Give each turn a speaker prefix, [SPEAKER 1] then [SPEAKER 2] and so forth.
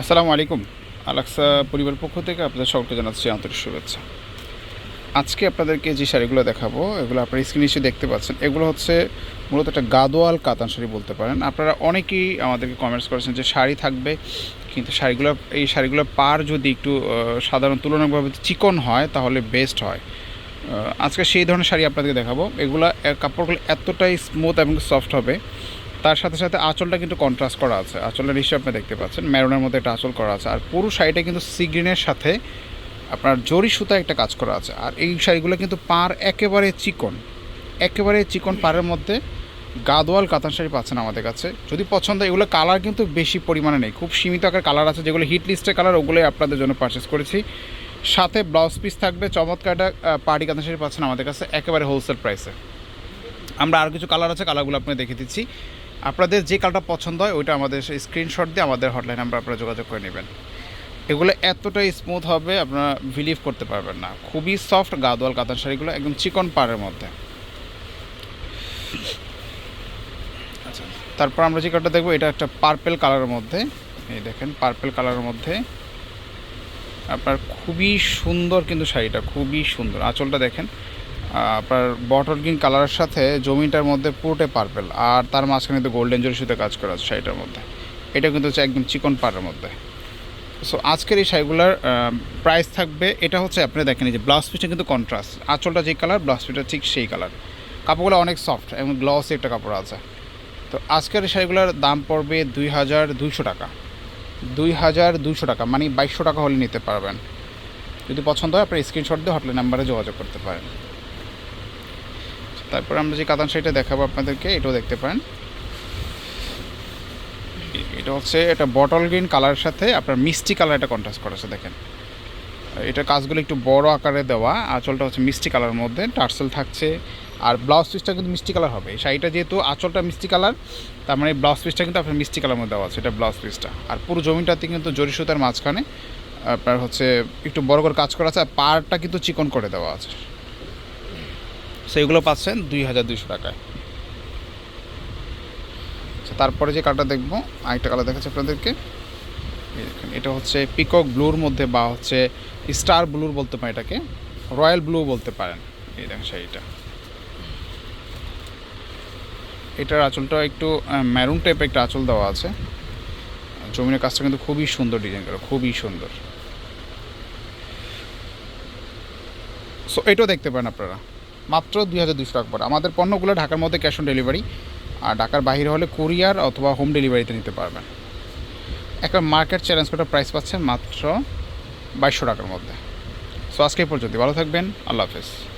[SPEAKER 1] আসসালামু আলাইকুম। আলাক্সা পরিবার পক্ষ থেকে আপনাদের সকলকে জানাচ্ছি আন্তরিক শুভেচ্ছা। আজকে আপনাদেরকে যে শাড়িগুলো দেখাবো, এগুলো আপনারা স্ক্রিনে এসে দেখতে পাচ্ছেন। এগুলো হচ্ছে মূলত একটা গাদোয়াল কাতান শাড়ি বলতে পারেন। আপনারা অনেকেই আমাদেরকে কমেন্টস করেছেন যে শাড়ি থাকবে, কিন্তু শাড়িগুলো, এই শাড়িগুলোর পার যদি একটু সাধারণ তুলনামূলকভাবে চিকন হয়, তাহলে বেস্ট হয়। আজকে সেই ধরনের শাড়ি আপনাদেরকে দেখাবো। এগুলো কাপড়গুলো এতটাই স্মুথ এবং সফট হবে তার সাথে সাথে আঁচলটা কিন্তু কন্ট্রাস্ট করা আছে। আঁচলটা নিশ্চয়ই আপনি দেখতে পাচ্ছেন। ম্যারুনের মধ্যে একটা আঁচল করা আছে। আর পুরো শাড়িটা কিন্তু সিগ্রিনের সাথে আপনার জরি সুতা একটা কাজ করা আছে। আর এই শাড়িগুলো কিন্তু পার একেবারে চিকন। একেবারে চিকন পাড়ের মধ্যে গাদোয়াল কাতান শাড়ি পাচ্ছেন আমাদের কাছে। যদি পছন্দ এগুলো কালার কিন্তু বেশি পরিমাণে নেই। খুব সীমিত আকার কালার আছে। যেগুলো হিট লিস্টের কালার ওগুলোই আপনাদের জন্য পারচেস করেছি। সাথে ব্লাউজ পিস থাকবে। চমৎকার একটা পার্টি কাতান শাড়ি পাচ্ছেন আমাদের কাছে একেবারে হোলসেল প্রাইসে আমরা আর কিছু কালার আছে কালারগুলো আপনাকে দেখে দিচ্ছি। আপনাদের যে কালটা পছন্দ হয়, ওইটা আমাদের স্ক্রিনশট দিয়ে আমাদের হটলাইন নাম্বার আপনারা যোগাযোগ করে নেবেন। এগুলো এতটাই স্মুথ হবে, আপনারা বিলিভ করতে পারবেন না। খুবই সফট গাদোয়াল কাতান শাড়িগুলো, একদম চিকন পাড়ের মধ্যে। আচ্ছা তারপর আমরা যে কালারটা দেখব, এটা একটা পার্পেল কালারের মধ্যে। এই দেখেন পার্পেল কালারের মধ্যে। আপনার খুবই সুন্দর কিন্তু শাড়িটা, খুবই সুন্দর। আঁচলটা দেখেন আপনার বটল গ্রিন কালারের সাথে জমিটার মধ্যে পুরোটাই পার্পেল আর তার মাঝখানে তো গোল্ডেন জরি সুতে কাজ করা আছে শাড়িটার মধ্যে। এটা কিন্তু হচ্ছে একদম চিকন পাড়ের মধ্যে। সো আজকের এই শাড়িগুলোর প্রাইস থাকবে, এটা হচ্ছে আপনি দেখেন যে ব্লাউজ পিসটা কিন্তু কন্ট্রাস্ট আঁচলটা যে কালার ব্লাউজ পিসটা ঠিক সেই কালার কাপড়গুলো অনেক সফট এবং গ্লসি একটা কাপড় আছে। তো আজকের এই শাড়িগুলোর দাম পড়বে দুই হাজার দুইশো টাকা। দুই হাজার দুইশো টাকা মানে বাইশশো টাকা হলে নিতে পারবেন। যদি পছন্দ হয়, আপনার স্ক্রিনশট দিয়ে হটলাইন নাম্বারে যোগাযোগ করতে পারেন। তারপর আমরা যে কাতান শাড়িটা দেখাবো আপনাদেরকে, এটাও দেখতে পারেন। এটা হচ্ছে এটা বটল গ্রিন কালারের সাথে আপনার মিষ্টি কালার একটা কন্ট্রাস্ট করেছে দেখেন। এটা কাজগুলো একটু বড় আকারে দেওয়া, আঁচলটা হচ্ছে মিষ্টি কালারের মধ্যে, টার্সেল থাকছে, আর ব্লাউজ পিসটা কিন্তু মিষ্টি কালার হবে। শাড়িটা যেহেতু আঁচলটা মিষ্টি কালার তার মানে ব্লাউজ পিসটা কিন্তু আপনার মিষ্টি কালার মধ্যে দেওয়া আছে, এটা ব্লাউজ পিসটা আর পুরো জমিটাতে কিন্তু জরি সুতার মাঝখানে আপনার হচ্ছে একটু বড় করে কাজ করা আছে, আর পাড়টা কিন্তু চিকন করে দেওয়া আছে। সেইগুলো পাচ্ছেন দুই হাজার দুইশো টাকায়। আচ্ছা, তারপরে যে কালারটা দেখব আরেকটা কালার দেখাচ্ছে আপনাদেরকে। এটা হচ্ছে পিকক ব্লুর মধ্যে বা হচ্ছে স্টার ব্লুর বলতে পারেন এটাকে রয়্যাল ব্লু বলতে পারেন। এই দেখেন শাড়িটা। এটার আঁচলটা একটু ম্যারুন টাইপের একটা আঁচল দেওয়া আছে। জমিনের কাজটা কিন্তু খুবই সুন্দর ডিজাইন করা খুবই সুন্দর। সো এটাও দেখতে পারেন আপনারা। মাত্র দুই হাজার দুশো টাকা পড়ে। আমাদের পণ্যগুলো ঢাকার মধ্যে ক্যাশ অন ডেলিভারি আর ঢাকার বাইরে হলে কুরিয়ার অথবা হোম ডেলিভারিতে নিতে পারবেন। একটা মার্কেট চ্যালেঞ্জ করে প্রাইস পাচ্ছেন মাত্র বাইশশো টাকার মধ্যে। সো আজকে পর্যন্ত ভালো থাকবেন। আল্লাহ হাফেজ।